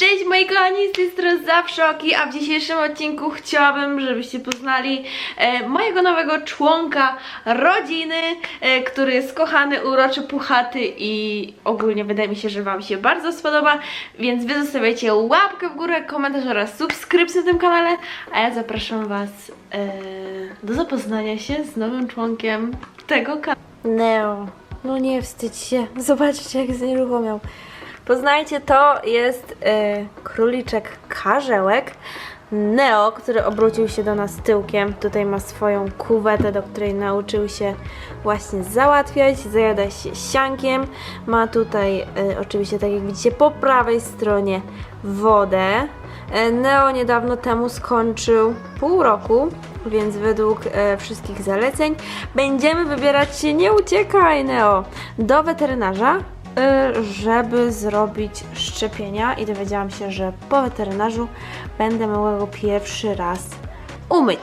Cześć moi kochani, z tej strony Zawszoki, a w dzisiejszym odcinku chciałabym, żebyście poznali e, mojego nowego członka rodziny, e, który jest kochany, uroczy, puchaty i ogólnie wydaje mi się, że Wam się bardzo spodoba, więc Wy zostawiajcie łapkę w górę, komentarz oraz subskrypcję w tym kanale, a ja zapraszam Was e, do zapoznania się z nowym członkiem tego kanału. Neo. No nie wstydź się. Zobaczcie, jak znieruchomiał. Poznajcie, to jest e, króliczek karzełek. Neo, który obrócił się do nas tyłkiem. Tutaj ma swoją kuwetę, do której nauczył się właśnie załatwiać. Zajada się siankiem. Ma tutaj, e, oczywiście, tak jak widzicie, po prawej stronie wodę. E, Neo niedawno temu skończył pół roku, więc według e, wszystkich zaleceń będziemy wybierać się, nie uciekaj Neo, do weterynarza, żeby zrobić szczepienia i dowiedziałam się, że po weterynarzu będę mogła go pierwszy raz umyć.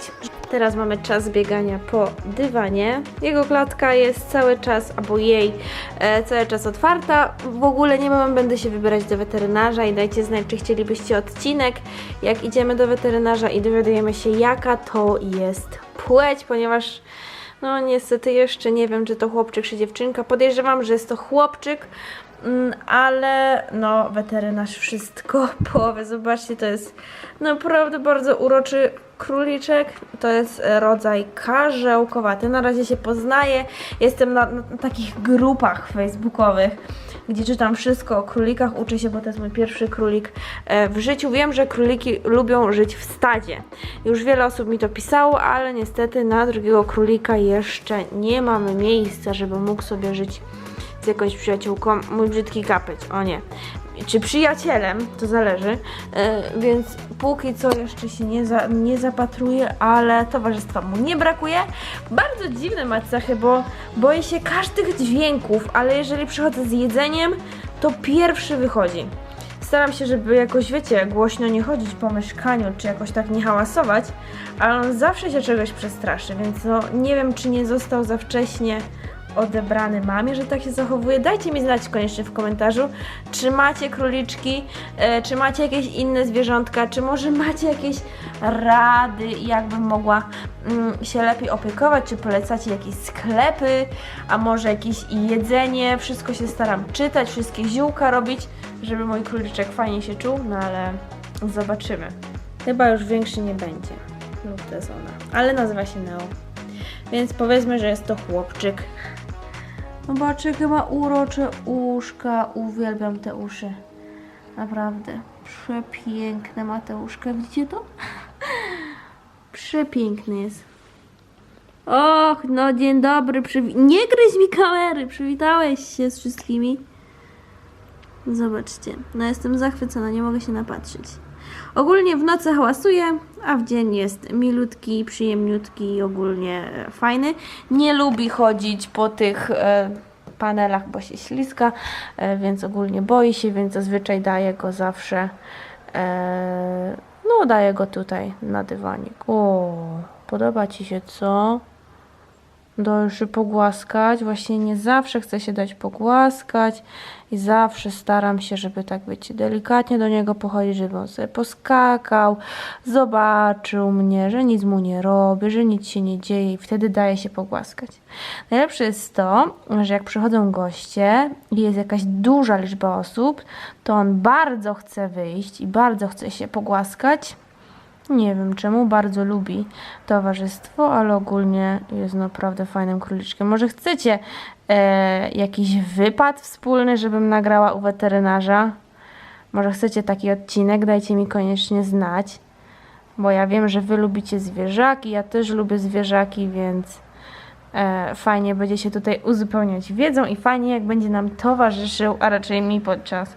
Teraz mamy czas biegania po dywanie. Jego klatka jest cały czas, albo jej e, cały czas otwarta. W ogóle niebawem będę się wybierać do weterynarza i dajcie znać, czy chcielibyście odcinek, jak idziemy do weterynarza i dowiadujemy się, jaka to jest płeć, ponieważ no niestety jeszcze nie wiem, czy to chłopczyk, czy dziewczynka. Podejrzewam, że jest to chłopczyk, ale no weterynarz wszystko połowę. Zobaczcie, to jest naprawdę bardzo uroczy króliczek. To jest e, rodzaj karzełkowaty. Na razie się poznaję. Jestem na, na takich grupach facebookowych, gdzie czytam wszystko o królikach. Uczę się, bo to jest mój pierwszy królik e, w życiu. Wiem, że króliki lubią żyć w stadzie. Już wiele osób mi to pisało, ale niestety na drugiego królika jeszcze nie mamy miejsca, żeby mógł sobie żyć jakąś przyjaciółką. Mój brzydki kapeć, o nie. Czy przyjacielem, to zależy. E, więc póki co jeszcze się nie, za, nie zapatruje, ale towarzystwa mu nie brakuje. Bardzo dziwne ma cechy, bo boję się każdych dźwięków, ale jeżeli przychodzę z jedzeniem, to pierwszy wychodzi. Staram się, żeby jakoś, wiecie, głośno nie chodzić po mieszkaniu, czy jakoś tak nie hałasować, ale on zawsze się czegoś przestraszy, więc no nie wiem, czy nie został za wcześnie odebrany mamie, że tak się zachowuje. Dajcie mi znać koniecznie w komentarzu, czy macie króliczki, e, czy macie jakieś inne zwierzątka, czy może macie jakieś rady, jakbym mogła mm, się lepiej opiekować, czy polecacie jakieś sklepy, a może jakieś jedzenie. Wszystko się staram czytać, wszystkie ziółka robić, żeby mój króliczek fajnie się czuł, no ale zobaczymy. Chyba już większy nie będzie. Lub to jest ona. Ale nazywa się Neo. Więc powiedzmy, że jest to chłopczyk. Zobaczcie, chyba urocze uszka. Uwielbiam te uszy. Naprawdę. Przepiękne ma te uszka. Widzicie to? Przepiękny jest. Och, no dzień dobry. Przywi- nie gryź mi kamery. Przywitałeś się z wszystkimi. Zobaczcie. No jestem zachwycona. Nie mogę się napatrzeć. Ogólnie w nocy hałasuje, a w dzień jest milutki, przyjemniutki i ogólnie e, fajny. Nie lubi chodzić po tych e, panelach, bo się śliska, e, więc ogólnie boi się, więc zazwyczaj daję go zawsze, no daję go tutaj na dywanik. O, podoba Ci się co? Dojrzy pogłaskać. Właśnie nie zawsze chcę się dać pogłaskać i zawsze staram się, żeby tak wiecie, delikatnie do niego pochodzić, żeby on sobie poskakał, zobaczył mnie, że nic mu nie robię, że nic się nie dzieje i wtedy daje się pogłaskać. Najlepsze jest to, że jak przychodzą goście i jest jakaś duża liczba osób, to on bardzo chce wyjść i bardzo chce się pogłaskać. Nie wiem czemu, bardzo lubi towarzystwo, ale ogólnie jest naprawdę fajnym króliczkiem. Może chcecie e, jakiś wypad wspólny, żebym nagrała u weterynarza? Może chcecie taki odcinek? Dajcie mi koniecznie znać, bo ja wiem, że wy lubicie zwierzaki, ja też lubię zwierzaki, więc e, fajnie będzie się tutaj uzupełniać wiedzą i fajnie jak będzie nam towarzyszył, a raczej mi podczas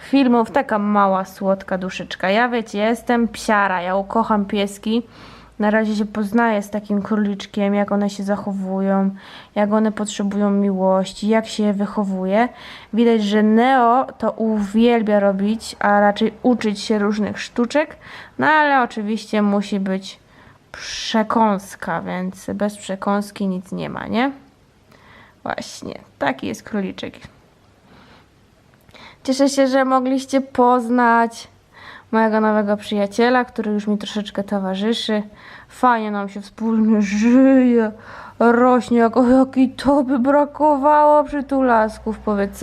filmów taka mała, słodka duszyczka. Ja wiecie, ja jestem psiara, ja ukocham pieski. Na razie się poznaję z takim króliczkiem, jak one się zachowują, jak one potrzebują miłości, jak się je wychowuje. Widać, że Neo to uwielbia robić, a raczej uczyć się różnych sztuczek, no ale oczywiście musi być przekąska, więc bez przekąski nic nie ma, nie? Właśnie, taki jest króliczek. Cieszę się, że mogliście poznać mojego nowego przyjaciela, który już mi troszeczkę towarzyszy. Fajnie nam się wspólnie żyje, rośnie, jako jaki to by brakowało przytulasków, powiedz.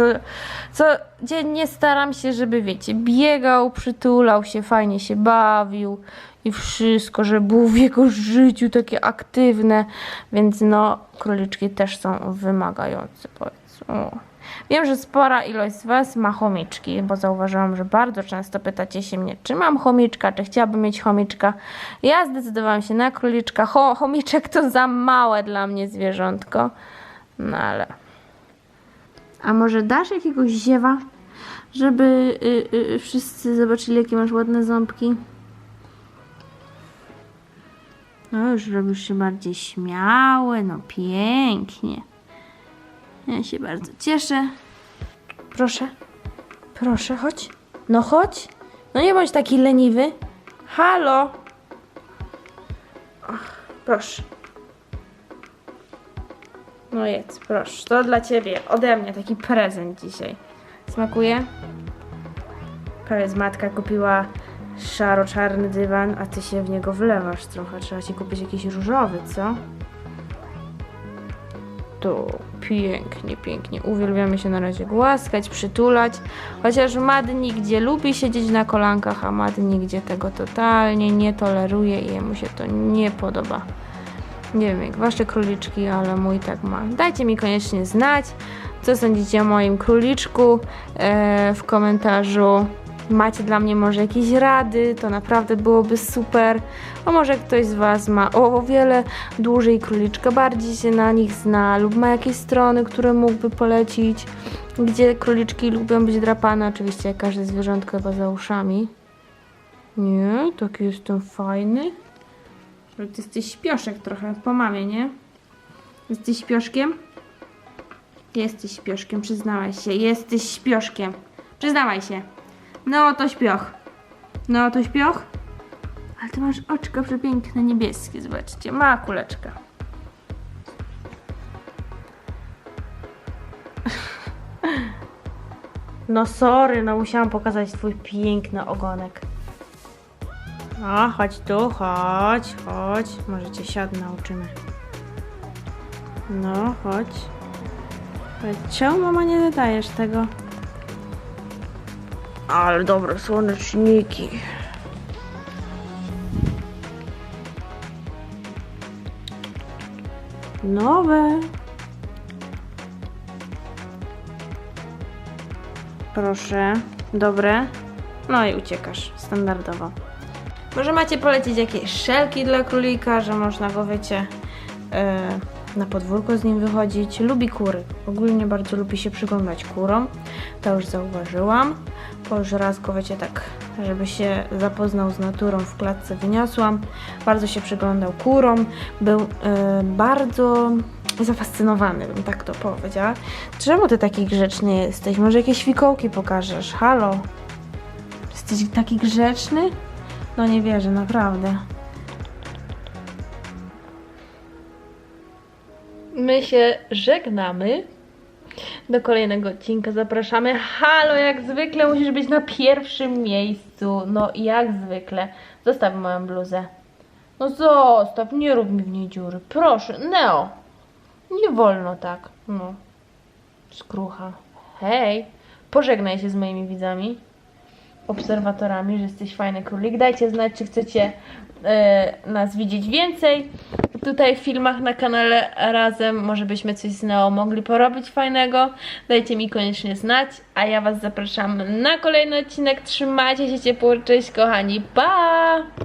Co, codziennie staram się, żeby wiecie, biegał, przytulał się, fajnie się bawił i wszystko, żeby było w jego życiu takie aktywne, więc no, króliczki też są wymagające, powiedz. O. Wiem, że spora ilość z Was ma chomiczki, bo zauważyłam, że bardzo często pytacie się mnie, czy mam chomiczka, czy chciałabym mieć chomiczka. Ja zdecydowałam się na króliczka. Cho chomiczek to za małe dla mnie zwierzątko. No ale... A może dasz jakiegoś ziewa, żeby y, y, wszyscy zobaczyli, jakie masz ładne ząbki? No już robisz się bardziej śmiały, no pięknie. Ja się bardzo cieszę. Proszę, proszę, chodź. No chodź. No nie bądź taki leniwy. Halo. Ach, proszę. No jedz, proszę. To dla ciebie, ode mnie taki prezent dzisiaj. Smakuje? Powiedz, matka kupiła szaro-czarny dywan, a ty się w niego wlewasz trochę. Trzeba ci kupić jakiś różowy, co? Pięknie, pięknie. Uwielbiamy się na razie głaskać, przytulać. Chociaż Mad nigdzie lubi siedzieć na kolankach, a Mad nigdzie tego totalnie nie toleruje i jemu się to nie podoba. Nie wiem jak wasze króliczki, ale mój tak ma. Dajcie mi koniecznie znać, co sądzicie o moim króliczku e, w komentarzu. Macie dla mnie może jakieś rady, to naprawdę byłoby super. A może ktoś z Was ma o, o wiele dłużej króliczka, bardziej się na nich zna, lub ma jakieś strony, które mógłby polecić, gdzie króliczki lubią być drapane. Oczywiście jak każde zwierzątko chyba za uszami. Nie, taki jestem fajny. Ale ty jesteś śpioszek trochę, po mamie, nie? Jesteś śpioszkiem? Jesteś śpioszkiem, przyznawaj się. Jesteś śpioszkiem. Przyznawaj się. No to śpioch. No to śpioch. Ale ty masz oczka przepiękne, niebieskie, zobaczcie. Ma kuleczka. No sorry, no musiałam pokazać twój piękny ogonek. No, chodź tu, chodź, chodź. Może cię siad nauczymy. No, chodź. Chodź. Czemu mama nie dodajesz tego? Ale dobre słoneczniki. Nowe. Proszę. Dobre. No i uciekasz. Standardowo. Może macie polecić jakieś szelki dla królika, że można go, wiecie, e, na podwórko z nim wychodzić. Lubi kury. Ogólnie bardzo lubi się przyglądać kurom. To już zauważyłam. Bo już raz go, wiecie, tak, żeby się zapoznał z naturą w klatce wyniosłam. Bardzo się przyglądał kurom. Był e, bardzo zafascynowany, bym tak to powiedziała. Czemu ty taki grzeczny jesteś? Może jakieś fikołki pokażesz? Halo? Jesteś taki grzeczny? No nie wierzę, naprawdę. My się żegnamy. Do kolejnego odcinka zapraszamy. Halo, jak zwykle musisz być na pierwszym miejscu. No jak zwykle. Zostaw moją bluzę. No zostaw, nie rób mi w niej dziury. Proszę, Neo. Nie wolno tak. No. Skrucha. Hej. Pożegnaj się z moimi widzami obserwatorami, że jesteś fajny królik. Dajcie znać, czy chcecie e, nas widzieć więcej tutaj w filmach na kanale razem. Może byśmy coś z Neo mogli porobić fajnego. Dajcie mi koniecznie znać, a ja Was zapraszam na kolejny odcinek. Trzymajcie się ciepło, cześć kochani, pa!